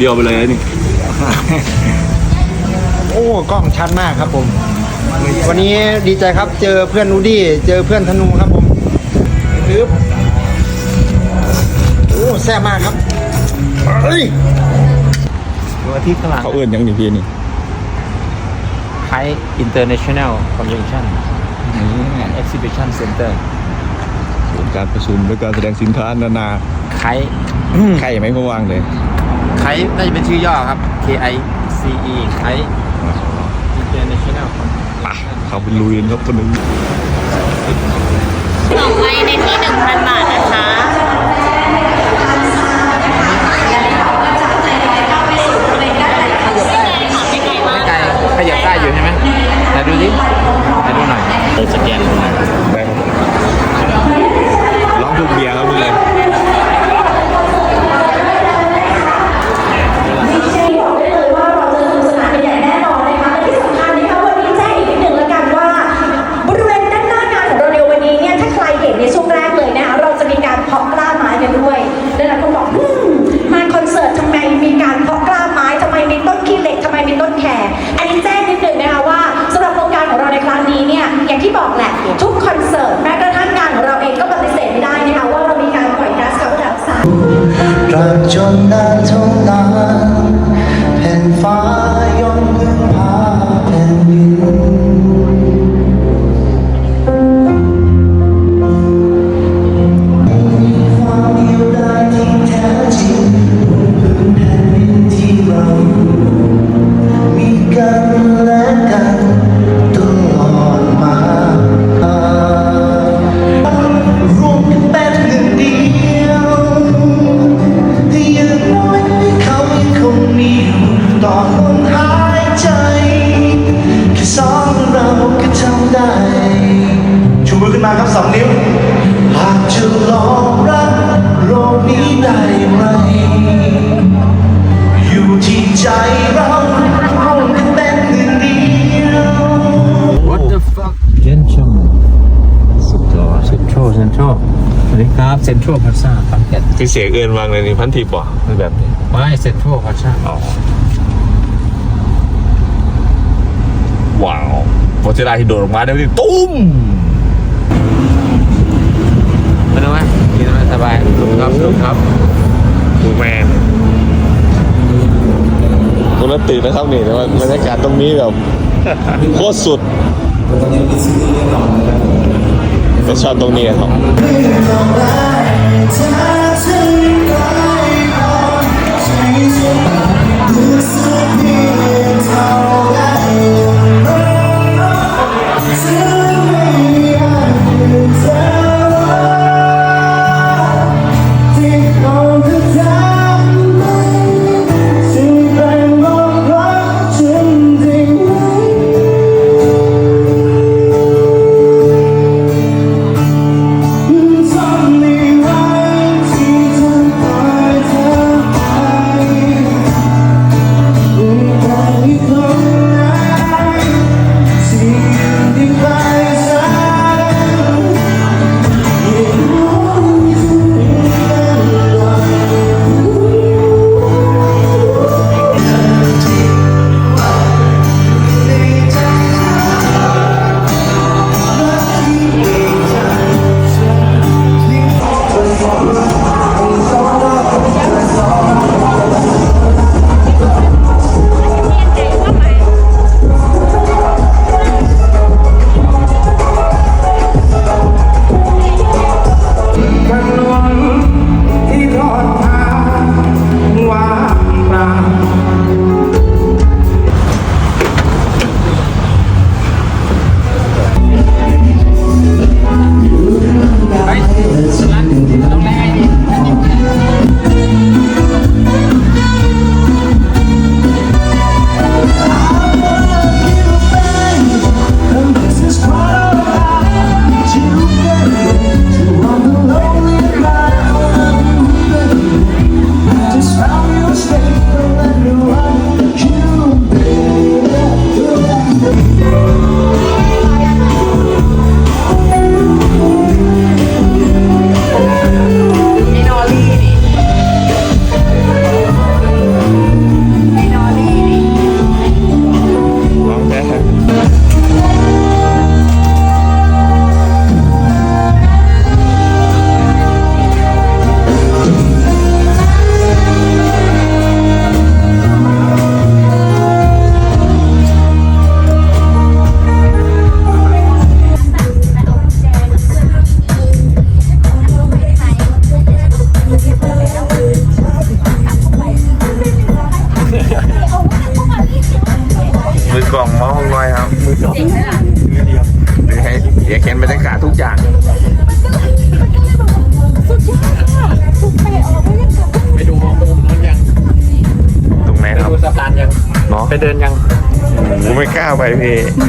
เดียวไปเลยนี่ โอ้กล้องชัดมากครับผม วันนี้ดีใจครับเจอเพื่อนนูดี้ เจอเพื่อนธนูครับผมปึ๊บโอ้แซ่บมากครับเฮ้ยดวงอาทิตย์ข้างหลังเขาเอื้อนยังนี่พี่นี่ไทย International Convention and Exhibition Center ศูนย์การประชุมและการแสดงสินค้านานาไคไข่ไหมเขาวางเลย ไคน่าจะเป็นชื่อย่อครับ K I C E ไค International ไปเขาไปลุยกันครับคนหนึงสองใบในที่1,000บาทนะคะไม่ไกลขยับได้อยู่ใช่ไหมไหนดูดิไหนดูหน่อยเปิดสแกนลงมาได้ครับร้องทุกเบียร์ครับมึงเลย ไม่ใช่บอกได้เลยว่าเราจะสนุกสนานกันอย่างแน่นอนนะคะและที่สำคัญนะคะวันนี้แจ้งอีกนิดหนึ่งแล้วกันว่า บริเวณด้านหน้างานของเราในวันนี้เนี่ยถ้า ในในช่วงแรกเลยนะคะเราจะมีการเพาะกล้าไม้กันด้วยและหลายคนบอกมาคอนเสิร์ตทำไมมีการเพาะกล้าไม้ทำไมมีต้นขี้เหล็กทำไมมีต้นแขกอันนี้แจ้งนิดหนึ่งนะคะว่าสำหรับโครงการของเราในครั้งนี้เนี่ยอย่างที่บอกแหละทุกคอนเสิร์ตแม้กระทั่งงานของเราเองก็ปฏิเสธไม่ได้นะคะว่าเรามีการปล่อยก๊าซคาร์บอนไดออกไซด์ ขอนแก่นที่เสียเอื้อนวางเลยนี่พันทิปบ่คือแบบนี้ไม่เซ็นทรัลพาซ่าอ๋อว้าวโมเจดาที่โดดออกมาได้ดิตุ้มมาดูไหมกินไหมสบายดูครับดูครับดูแมนคนละตื่นนะครับนี่แต่ว่าบรรยากาศตรงนี้แบบโคตรสุดก็ชอบตรงนี้ครับ ร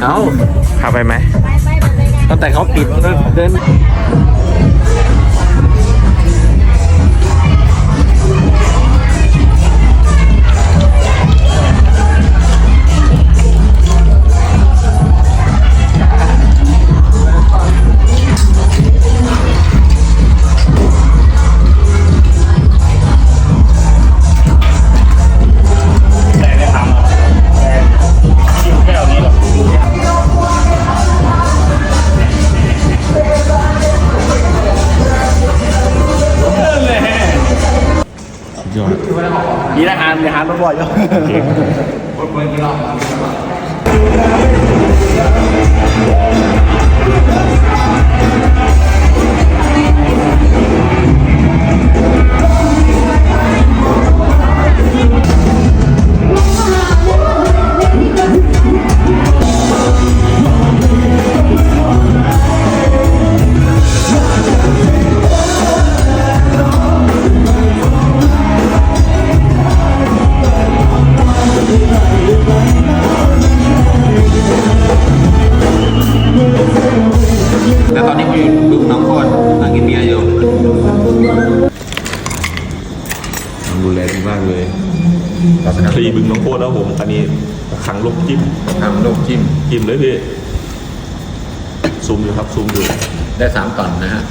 พี่เได้สามตอนนะฮะ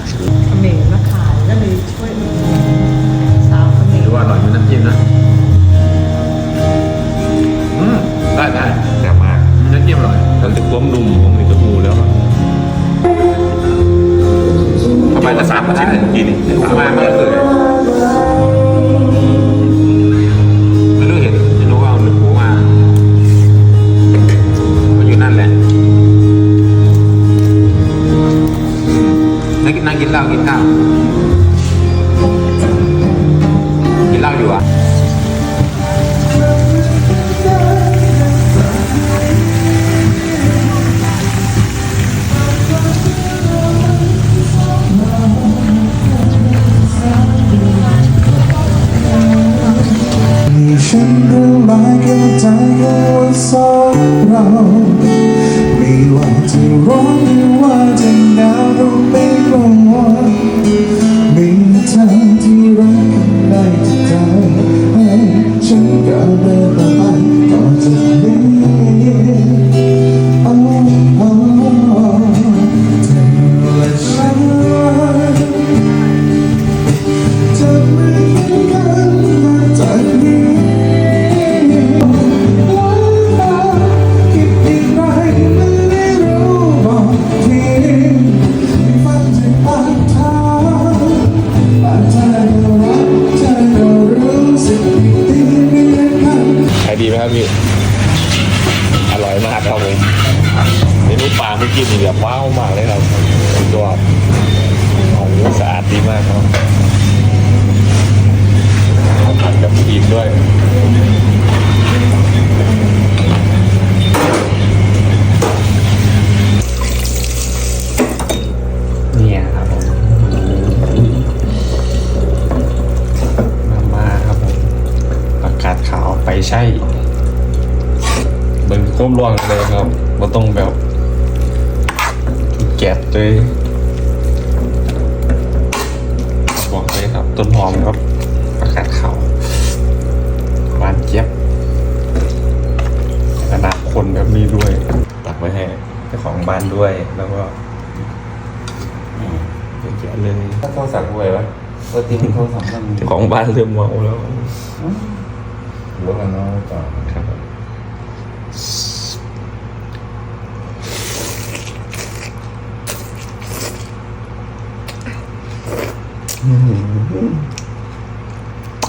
เขมรมาขายก็เลยช่วยสาวเขมหรรือว่าอร่อยเหมือนน้ำจิ้มนะอืมได้ได้แซ่บมากน้ำจิ้มอร่อยมันจะความนุ่มของนี่ก็หูแล้วอะทำไมจะสามก็ได้กินนี่ทำไมมันก็เลยไม่ นั่งกินนั่งกินเหล้ากินข้าวกินเหล้าอยู่อะฉันรู้หมเข้าใจแค่ว่าสองเรา ไม่ว่าจะร้อนหรือว่าจะ มากครับผัดกับอีกด้วยเนี่ยครับผมมาม่าครับผมประกาศขาวไปใช่เบิ่งโค้มร่วงเลยครับเราต้องแบบแกะเลย ต้นหอมครับประกาศขาวหวานเจี๊ยบขนาดคนแบบนี้ด้วย ตักไว้ให้เจ้าของบ้านด้วยแล้วก็อืมแกะเลยถ้าโทรศัพท์ด้วยวะปกติมันโทรศัพท์มันเจ้าของบ้านเริ่มเมาแล้วหัวกันเนาะต่อครับ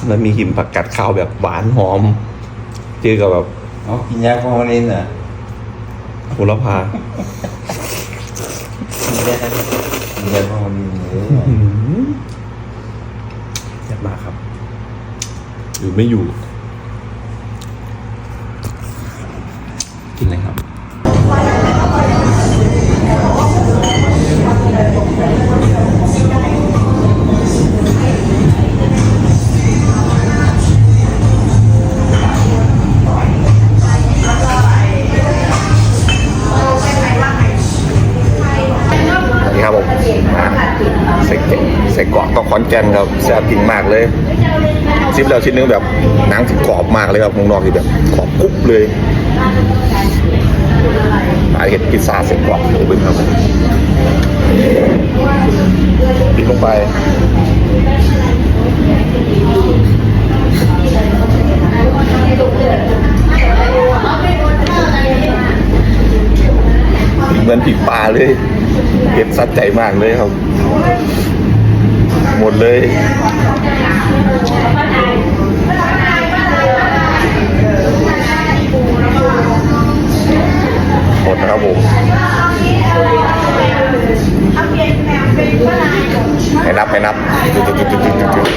แล้วมีหิมผักกัดข้าวแบบหวานหอม เจอกับแบบอ๋อกินยาฟอร์มาลินเหรอโหระพากินยากินยาฟอร์มาลินเลยแซ่บมากครับอยู่ไม่อยู่ แก่นครับแซ่บจริงมากเลยชิมแล้วชิ้นนึงแบบหนังที่กรอบมากเลยครับข้างนอกที่แบบกรอบกรุบเลยอาเห็ดพิซซ่าใส่เกาะเลยบึ้งครับปิดลงไปเหมือนผีปลาเลยเห็ดสัดใจมากเลยครับ หมดเลยหมดนะครับผมให้นับให้นับจุดจุดจุดจุดจุดจุด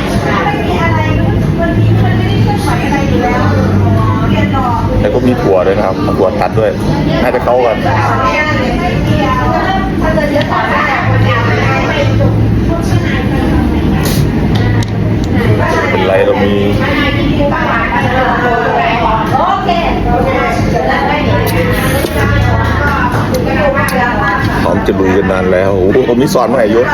แล้วก็มีถั่วด้วยนะครับถั่วตัดด้วย น่าจะเข้ากัน ไรเรามีพร้อมจะลุยกันนานแล้วโอ้โหผมมีสอนมาให้เยอะ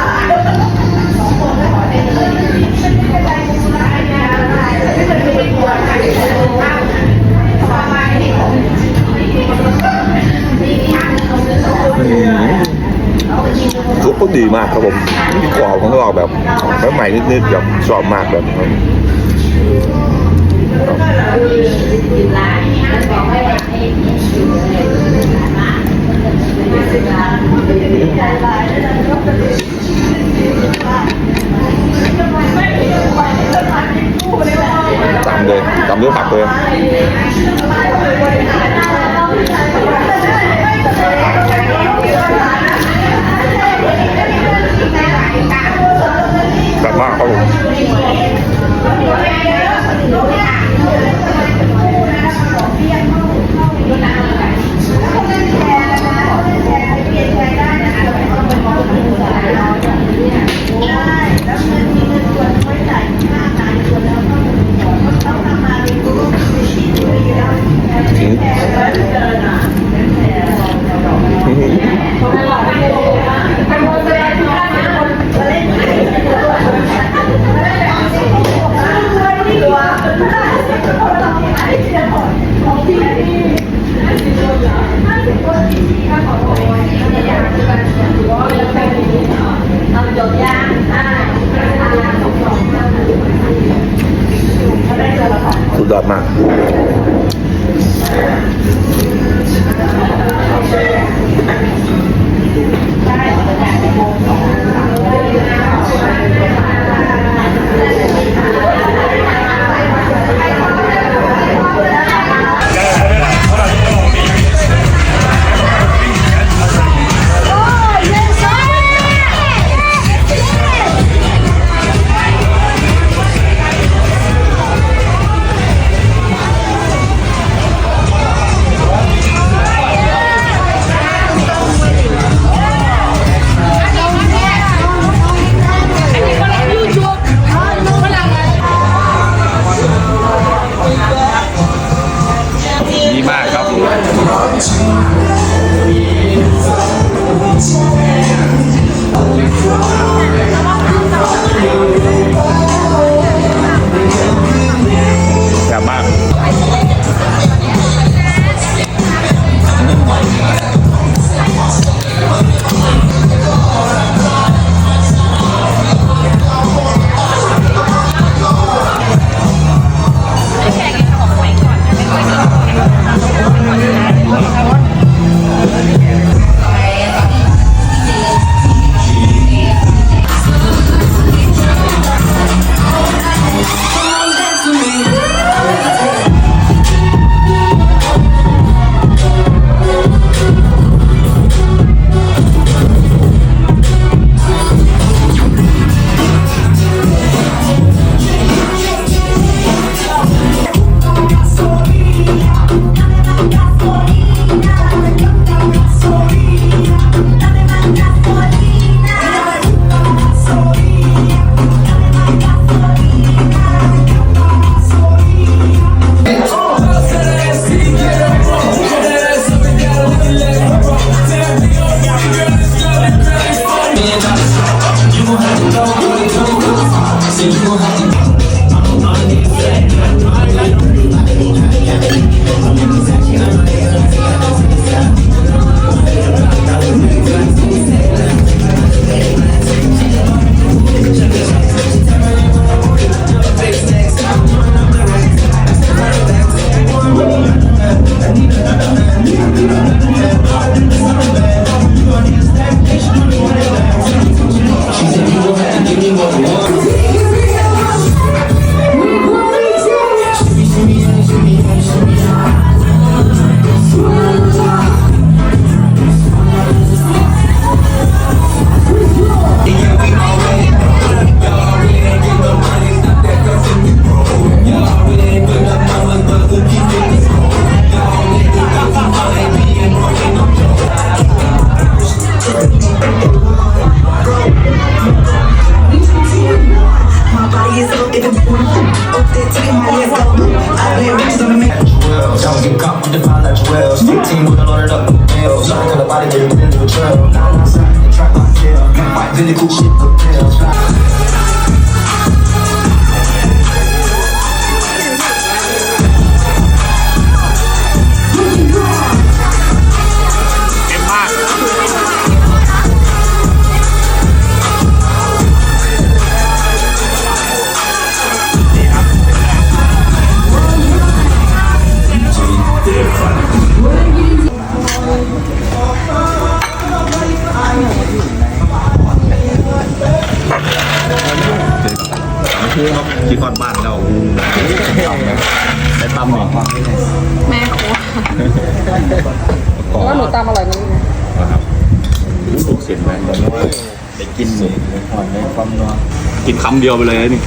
ซุปก็ดีมากครับผมกรอบของเราแบบใหม่ๆนิดๆแบบชอบมากแบบ นี้ตามเลยตา ม feels right. สุกเสร็จไหมได้กินหมูหอนได้ความนัวกินคำเดียวไปเลยนี่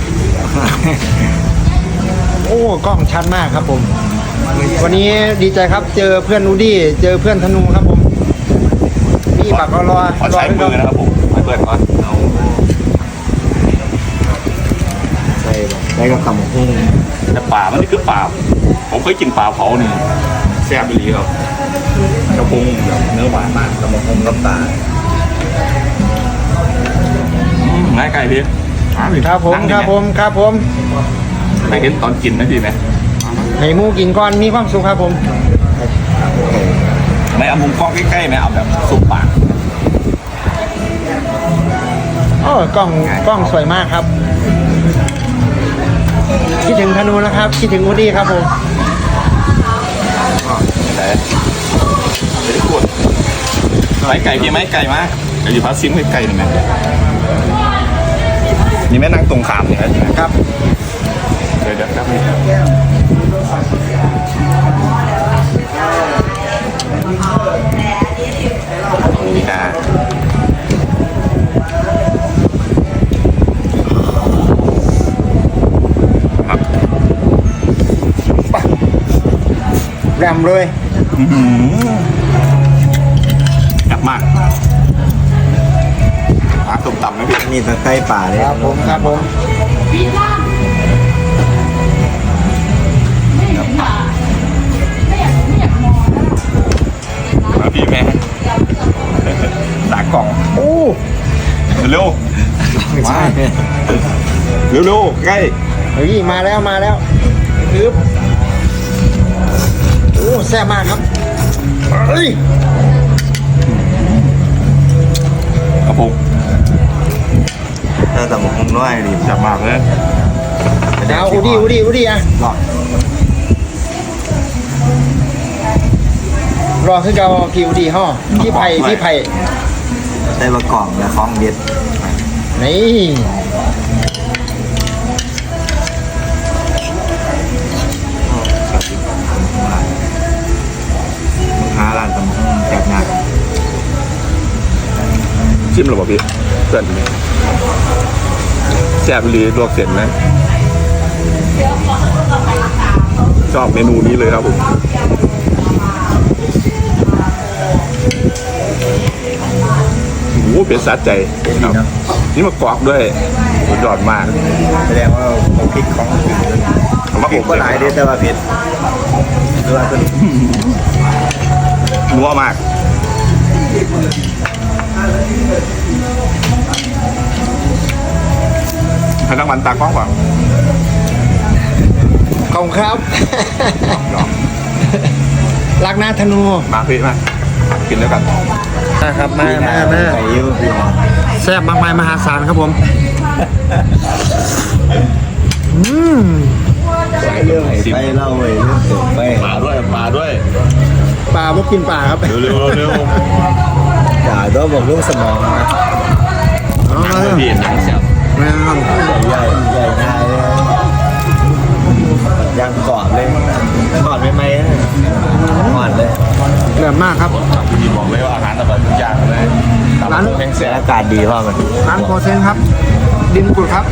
โอ้กล้องชัดมากครับผม วันนี้ดีใจครับเจอเพื่อนนูดี้เจอเพื่อนธนูครับผมนี่ปากรอรอขอใช้มือนะครับผมให้เพื่อนก่อนเอาใช่ได้กับคำหุ้งแต่ป่ามันนี่คือป่าผมเคยกินป่าเผานี่แซ่บไปเลยครับกระพงแบบเนื้อหวานมากกระพงกับปลา ง่ายไก่พี่ครับผมครับผมครับผมไม่เห็นตอนกินนะพี่ไหมให้หมูกินก่อนมีความสุขครับผมไม่เอามุมกล้องใกล้ๆไหมเอาแบบสุกปากโอ้กล้องกล้องสวยมากครับ คิดถึงธนูนะครับ คิดถึงวูดดี้ครับผมแต่ไม่ได้กดไก่ไก่พี่ไหมไก่มา เดี๋ยวอยู่พัดซิมให้ไก่หน่อยไหมนี่แม่นั่งตรงขามอย่างนั้นครับเดี๋ยวเดี๋ยวครับนี่อ่าครับแรมเลย มต่ำนะพี่มีตะไคร้ป่าเลยครับผมครับผมมาพี่แม่สากกล่องโอ้เร็วมาเร็วเร็วๆใกล้เฮ้ยมาแล้วมาแล้วปึ๊บโอ้แซ่บมากครับเฮ้ย ถ้าแต่ผมน้อยดิจับมากเลยเอาอูดี้อูดี้อูดี้อะรอคือเกาพี่อูดี้ห่อพี่ไผ่พี่ไผ่ได้ประกอบและคล้องเด็ดนี่หาร้านตำบักหุ่งแจกหนักชิมหรือเปล่าพี่เพื่อน แซ่บลีลวกเสร็จนะ ชอบเมนูนี้เลยครับผมโอ้โหเป็นสัดใจครับนี่มากรอกด้วยสุดยอดมาก แสดงว่าเขาพริกของจริงเลยเอามาพริกก็หลายเด้แต่ว่าเผ็ดหรือว่าตัวนี้นัวมาก ให้รางวัลตากล้องก่อนขอบคุณครับรักหน้าธนูมาพี่มากินด้วยกันนะครับมามามาไก่ยูพี่น้องแซ่บมากมายมหาศาลครับผมอืมเรื่องไปเล่าเลยเรื่องเกิดไปปลาด้วยปลาด้วยปลาพวกกินปลาครับเร็วเร็วเร็วด่าตัวบอกลูกสมองนะเอามาเลยพี่นังเสียบ มามใหญ่ใหญ่ใหญ่ยเลยยังกรอบเลยกรอบไม่ไหมกรอบเลยเหลือมากครับพี่บอกเลยว่าอาหารอร่อยทุกอย่างเลยร้านแข็งเสียอากาศดีพ่อมันร้านโคเซนครับ ดินกุดครับ